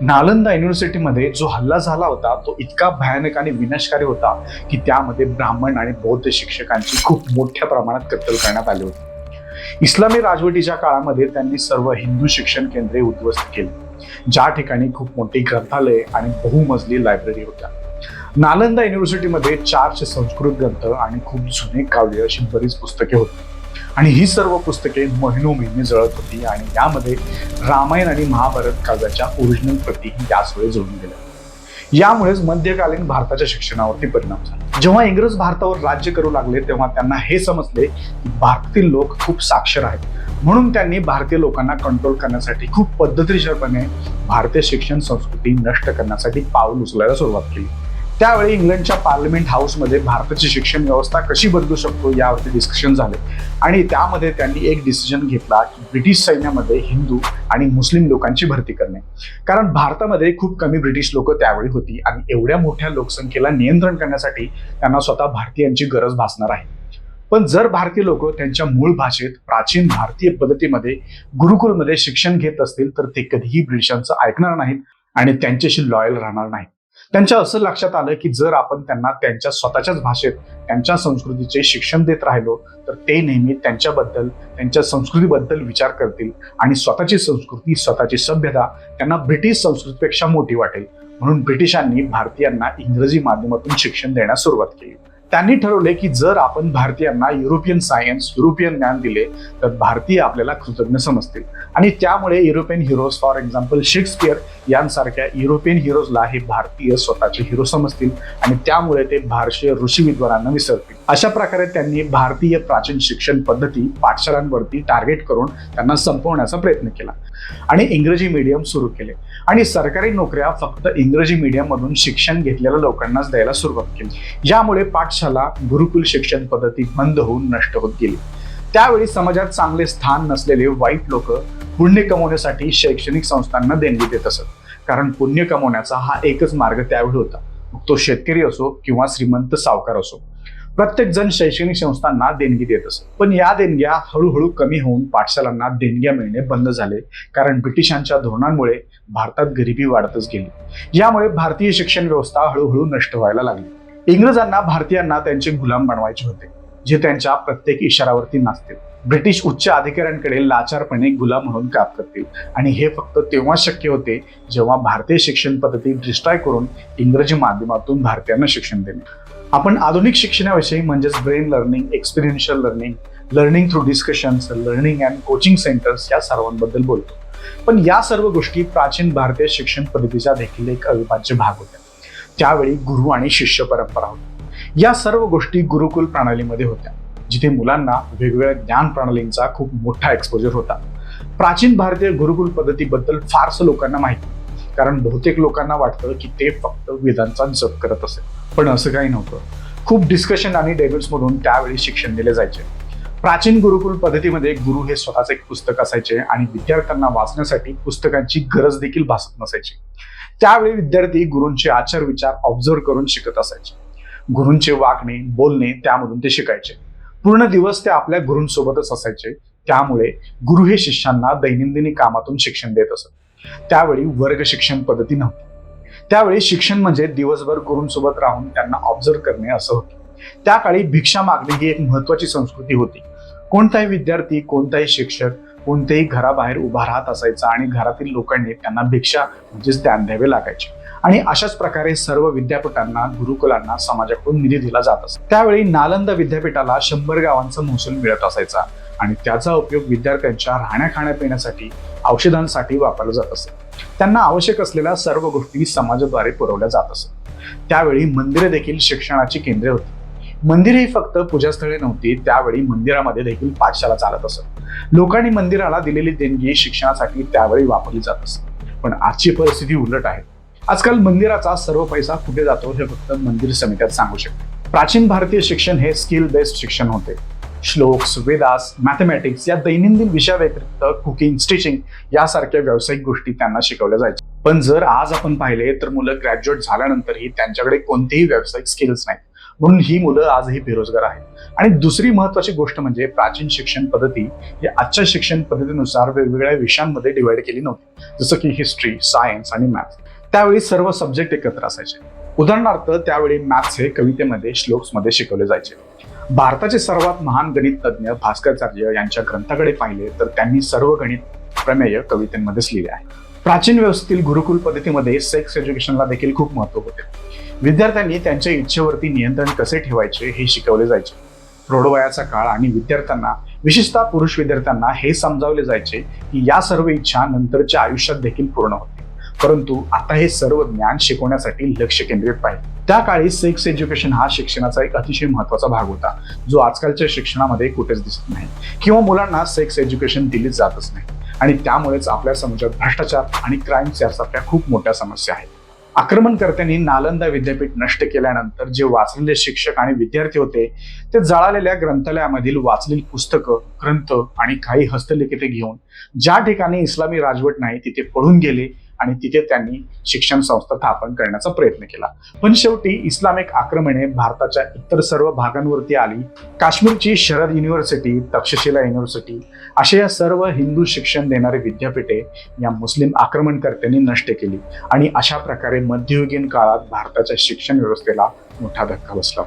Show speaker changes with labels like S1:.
S1: नालंदा युनिव्हर्सिटीमध्ये जो हल्ला झाला होता तो इतका भयानक आणि विनाशकारी होता की त्यामध्ये ब्राह्मण आणि बौद्ध शिक्षकांची खूप मोठ्या प्रमाणात कत्तल करण्यात आली होती. इस्लामी राजवटीच्या काळामध्ये त्यांनी सर्व हिंदू शिक्षण केंद्रे उद्ध्वस्त केली ज्या ठिकाणी खूप मोठी ग्रंथालये आणि बहुमजली लायब्ररी होत्या. नालंदा युनिव्हर्सिटीमध्ये चारशे संस्कृत ग्रंथ आणि खूप जुने काव्य अशी बरीच पुस्तके होती. आणि ही सर्व पुस्तके महिनो महिने जळत होती आणि यामध्ये रामायण आणि महाभारत काव्याच्या ओरिजिनल प्रतीही याच वेळी जोडून गेल्या. यामुळेच मध्यकालीन भारताच्या शिक्षणावरती परिणाम झाला. जेव्हा इंग्रज भारतावर राज्य करू लागले तेव्हा त्यांना हे समजले की भारतातील लोक खूप साक्षर आहेत. म्हणून त्यांनी भारतीय लोकांना कंट्रोल करण्यासाठी खूप पद्धतशीरपणे भारतीय शिक्षण संस्कृती नष्ट करण्यासाठी पाऊल उचलायला सुरुवात केली. त्यावेळी इंग्लंडच्या पार्लमेंट हाऊसमध्ये भारताची शिक्षण व्यवस्था कशी बदलू शकतो यावरती डिस्कशन झाले. आणि त्यामध्ये त्यांनी एक डिसिजन घेतला की ब्रिटिश सैन्यामध्ये हिंदू आणि मुस्लिम लोकांची भरती करणे. कारण भारतामध्ये खूप कमी ब्रिटिश लोक त्यावेळी होती आणि एवढ्या मोठ्या लोकसंख्येला नियंत्रण करण्यासाठी त्यांना स्वतः भारतीयांची गरज भासणार आहे. पण जर भारतीय लोक त्यांच्या मूळ भाषेत प्राचीन भारतीय पद्धतीमध्ये गुरुकुलमध्ये शिक्षण घेत असतील तर ते कधीही ब्रिटिशांचं ऐकणार नाहीत आणि त्यांच्याशी लॉयल राहणार नाहीत. त्यांच्या असं लक्षात आलं की जर आपण त्यांना त्यांच्या स्वतःच्याच भाषेत त्यांच्या संस्कृतीचे शिक्षण देत राहिलो तर ते नेहमी त्यांच्याबद्दल त्यांच्या संस्कृतीबद्दल विचार करतील आणि स्वतःची संस्कृती स्वतःची सभ्यता त्यांना ब्रिटिश संस्कृतीपेक्षा मोठी वाटेल. म्हणून ब्रिटिशांनी भारतीयांना इंग्रजी माध्यमातून शिक्षण देण्यास सुरुवात केली. त्यांनी ठरवले की जर आपण भारतीयांना युरोपियन सायन्स युरोपियन ज्ञान दिले तर भारतीय आपल्याला कृतज्ञ समजतील. आणि त्यामुळे European heroes for example Shakespeare यांसारख्या युरोपियन हिरोजला हे भारतीय स्वतःचे हिरो समजतील आणि त्यामुळे ते भारतीय ऋषी विद्वानांना विसरतील. अशा प्रकारे त्यांनी भारतीय प्राचीन शिक्षण पद्धती पाठशाळांवरती टार्गेट करून त्यांना संपवण्याचा प्रयत्न केला. आणि इंग्रजी मीडियम सुरू केले. आणि सरकारी नोकऱ्या फक्त इंग्रजी मीडियम मधून शिक्षण घेतलेल्या लोकांनाच द्यायला सुरुवात केली. यामुळे पाठशाला गुरुकुल शिक्षण पद्धती बंद होऊन नष्ट होत गेली. त्यावेळी समाजात चांगले स्थान नसलेले वाईट लोक पुण्य कमवण्यासाठी शैक्षणिक संस्थांना देणगी देत असत. कारण पुण्य कमवण्याचा हा एकच मार्ग त्यावेळी होता. मग तो शेतकरी असो किंवा श्रीमंत सावकार असो. प्रत्येक जण शैक्षणिक संस्थांना देणगी देत असत. पण या देणग्या हळूहळू कमी होऊन पाठशालांना देणग्या मिळणे बंद झाले. कारण ब्रिटिशांच्या धोरणांमुळे भारतात गरिबी वाढतच गेली. यामुळे भारतीय शिक्षण व्यवस्था हळूहळू नष्ट व्हायला लागली. इंग्रजांना भारतीयांना त्यांचे गुलाम बनवायचे होते जे त्यांच्या प्रत्येक इशारावरती नाचतील. ब्रिटिश उच्च अधिकाऱ्यांकडे लाचारपणे गुलाम म्हणून काम करतील. आणि हे फक्त तेव्हा शक्य होते जेव्हा भारतीय शिक्षण पद्धती डिस्ट्रॉय करून इंग्रजी माध्यमातून भारतीयांना शिक्षण देणे. आपण आधुनिक शिक्षणाविषयी म्हणजेच brain learning experiential learning learning through discussions learning and coaching centres या सर्वांबद्दल बोलतो. पण या सर्व गोष्टी प्राचीन भारतीय शिक्षण पद्धतीचा देखील एक अविभाज्य भाग होत्या. त्यावेळी गुरु आणि शिष्य परंपरा होती. या सर्व गोष्टी गुरुकुल प्रणालीमध्ये होत्या जिथे मुलांना वेगवेगळ्या ज्ञान प्रणालींचा खूप मोठा एक्सपोजर होता. प्राचीन भारतीय गुरुकुल पद्धतीबद्दल फारसं लोकांना माहिती कारण बहुतेक लोकांना वाटतं की ते फक्त वेदांचा जप करत असेल. पण असं काही नव्हतं. खूप डिस्कशन आणि डेबिट्समधून त्यावेळी शिक्षण दिले जायचे. प्राचीन गुरुकुल पद्धतीमध्ये गुरु हे स्वतःच एक पुस्तक असायचे आणि विद्यार्थ्यांना वाचण्यासाठी पुस्तकांची गरज देखील भासत नसायची. त्यावेळी विद्यार्थी गुरूंचे आचार विचार ऑब्झर्व करून शिकत असायचे. गुरूंचे वागणे बोलणे त्यामधून ते शिकायचे. पूर्ण दिवस ते आपल्या गुरूंसोबतच असायचे. त्यामुळे गुरु हे शिष्यांना दैनंदिनी कामातून शिक्षण देत असत. त्यावेळी वर्ग शिक्षण पद्धती नव्हती. त्यावेळी शिक्षण म्हणजे दिवसभर गुरूंसोबत राहून त्यांना ऑब्झर्व करणे असं होतं. त्या काळी भिक्षा मागणे ही एक महत्वाची संस्कृती होती. कोणताही विद्यार्थी कोणताही शिक्षक कोणत्याही घराबाहेर उभा राहत असायचा आणि घरातील लोकांनी त्यांना भिक्षा म्हणजेच दान द्यावे लागायचे. आणि अशाच प्रकारे सर्व विद्यापीठांना गुरुकुलांना समाजाकडून निधी दिला जात असे. त्यावेळी नालंदा विद्यापीठाला शंभर गावांचा महसूल मिळत असायचा. आणि त्याचा उपयोग विद्यार्थ्यांच्या राहण्या खाण्यापिण्यासाठी औषधांसाठी वापरलं जात असे त्यांना आवश्यक असलेल्या सर्व गोष्टी समाजाद्वारे पुरवल्या जात असत. त्यावेळी मंदिरे देखील शिक्षणाची केंद्रे होती. मंदिर ही फक्त पूजास्थळे नव्हती त्यावेळी मंदिरामध्ये देखील पाठशाला चालत असत. लोकांनी मंदिराला दिलेली देणगी शिक्षणासाठी त्यावेळी वापरली जात असत. पण आजची परिस्थिती उलट आहे. आजकाल मंदिराचा सर्व पैसा कुठे जातो हे फक्त मंदिर समित्यात सांगू शकते. प्राचीन भारतीय शिक्षण हे स्किल बेस्ड शिक्षण होते. श्लोक्स वेदास मॅथमॅटिक्स या दैनंदिन विषयाव्यतिरिक्त कुकिंग स्टिचिंग यासारख्या व्यावसायिक गोष्टी त्यांना शिकवल्या जायच्या. पण जर आज आपण पाहिले तर मुलं ग्रॅज्युएट झाल्यानंतरही त्यांच्याकडे कोणतेही व्यावसायिक स्किल्स नाहीत. म्हणून ही मुलं आजही बेरोजगार आहेत. आणि दुसरी महत्वाची गोष्ट म्हणजे प्राचीन शिक्षण पद्धती ही आजच्या शिक्षण पद्धतीनुसार वेगवेगळ्या विषयांमध्ये डिवाइड केली नव्हती. जसं की हिस्ट्री सायन्स आणि मॅथ्स त्यावेळी सर्व सब्जेक्ट एकत्र असायचे. उदाहरणार्थ त्यावेळी मॅथ्स हे कवितेमध्ये श्लोक्समध्ये शिकवले जायचे. भारताचे सर्वात महान गणित तज्ज्ञ भास्कराचार्य यांच्या ग्रंथाकडे पाहिले तर त्यांनी सर्व गणित प्रमेय कवितेमध्येच लिहिले आहे. प्राचीन व्यवस्थेतील गुरुकुल पद्धतीमध्ये सेक्स एज्युकेशनला देखील खूप महत्त्व होते. विद्यार्थ्यांनी त्यांच्या इच्छेवरती नियंत्रण कसे ठेवायचे हे शिकवले जायचे. प्रौढवयाचा काळ आणि विद्यार्थ्यांना विशेषतः पुरुष विद्यार्थ्यांना हे समजावले जायचे की या सर्व इच्छा नंतरच्या आयुष्यात देखील पूर्ण होते परंतु आता हे सर्व ज्ञान शिकवण्यासाठी लक्ष केंद्रित पाहिजे. त्या काळी सेक्स एज्युकेशन हा शिक्षणाचा एक अतिशय महत्त्वाचा भाग होता जो आजकालच्या शिक्षणामध्ये कुठेच दिसत नाही. किंवा मुलांना सेक्स एज्युकेशन दिली जातच नाही. आणि त्यामुळेच आपल्या समाजात भ्रष्टाचार आणि क्राईम यासारख्या खूप मोठ्या समस्या आहेत. आक्रमणकर्त्यांनी नालंदा विद्यापीठ नष्ट केल्यानंतर जे वाचलेले शिक्षक आणि विद्यार्थी होते ते जळालेल्या ग्रंथालयामधील वाचलेली पुस्तकं ग्रंथ आणि काही हस्तलिखिते घेऊन ज्या ठिकाणी इस्लामी राजवट नाही तिथे पळून गेले आणि तिथे त्यांनी शिक्षण संस्था स्थापन करण्याचा प्रयत्न केला. पण शेवटी इस्लामिक आक्रमणे भारताच्या इतर सर्व भागांवरती आली. काश्मीरची शरद युनिव्हर्सिटी तक्षशिला युनिव्हर्सिटी अशा या सर्व हिंदू शिक्षण देणारी विद्यापीठे या मुस्लिम आक्रमणकर्त्यांनी नष्ट केली. आणि अशा प्रकारे मध्ययुगीन काळात भारताच्या शिक्षण व्यवस्थेला मोठा धक्का बसला.